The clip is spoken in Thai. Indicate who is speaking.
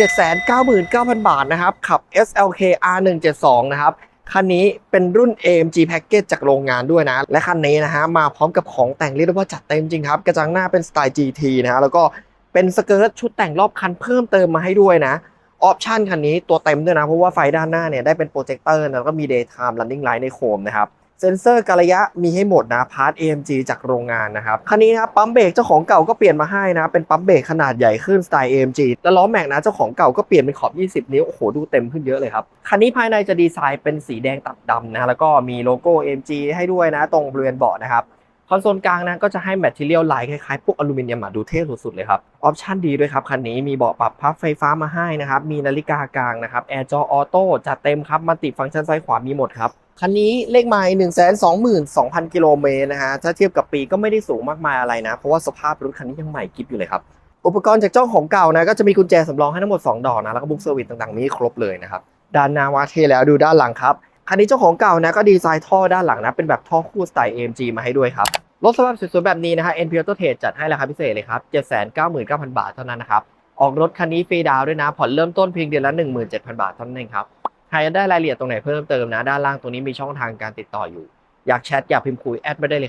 Speaker 1: 799,000 บาทนะครับ ขับ SLK R172 นะครับ คันนี้เป็นรุ่น AMG Package จากโรงงานด้วยนะ และคันนี้นะฮะมาพร้อมกับของแต่งเรียกได้ว่าจัดเต็มจริงครับ กระจังหน้าเป็นสไตล์ GT นะฮะแล้วก็เป็นสเกิร์ตชุดแต่งรอบคันเพิ่มเติมมาให้ด้วยนะออปชันคันนี้ตัวเต็มด้วยนะ เพราะว่าไฟด้านหน้าเนี่ยได้เป็นโปรเจคเตอร์แล้วก็มี daytime running light ในโคมนะครับ เซ็นเซอร์การระยะมีให้หมดนะพาร์ท AMG จากโรงงานนะครับคันนี้นะครับปั๊มเบรกเจ้าของเก่าก็เปลี่ยนมาให้นะเป็นปั๊มเบรกขนาดใหญ่ขึ้นสไตล์ AMG แล้วล้อแม็กนะเจ้าของเก่าก็เปลี่ยนเป็นขอบ 20 นิ้วโอ้โหดูเต็มขึ้นเยอะเลยครับคันนี้ภายในจะดีไซน์เป็นสีแดงตัดดำนะแล้วก็มีโลโก้ AMG ให้ด้วยนะตรงบริเวณเบาะนะครับคอนโซลกลางนะก็จะให้แมทเทียลลายคล้ายๆพวกอลูมิเนียมอะดูเท่สุดๆเลยครับออปชั่นดีด้วยครับคันนี้มีเบาะปรับพับไฟฟ้ามาให้นะครับมีนาฬิกากลางนะครับแอร์จอออโต้จัดเต็มครับมัลติฟังก์ชันซ้ายขวามีหมดครับ คันนี้เลขไมล์1 2 2 0 0 0กิโลเมตรนะฮะ ถ้าเทียบกับปีก็ไม่ได้สูงมากมายอะไรนะ เพราะว่าสภาพรถคันนี้ยังใหม่กิฟอยู่เลยครับ อุปกรณ์จากเจ้าของเก่านะก็จะมีกุญแจสำรองให้ทั้งหมด 2 ดอกนะ แล้วก็บุ๊กเซอร์วิสต่างๆมีครบเลยนะครับ ด้านหน้าวาเทแล้วดูด้านหลังครับ คันนี้เจ้าของเก่านะก็ดีไซน์ท่อด้านหลังนะเป็นแบบท่อคู่สไตล์ AMG มาให้ด้วยครับ รถสภาพสวยๆแบบนี้นะฮะ NP Auto Trade จัดให้ราคาพิเศษเลยครับ799,000 บาทเท่านั้นนะครับ ออกรถคันนี้ฟรีดาวด้วยนะ ผ่อนเริ่มต้นเพียงเดือนละ17,000 บาทเท่านั้นเองครับ ใครจะได้รายละเอียดตรงไหนเพิ่มเติมนะ ด้านล่างตรงนี้มีช่องทางการติดต่ออยู่ อยากแชทอยากพิมพ์คุยแอดมาได้เลยครับ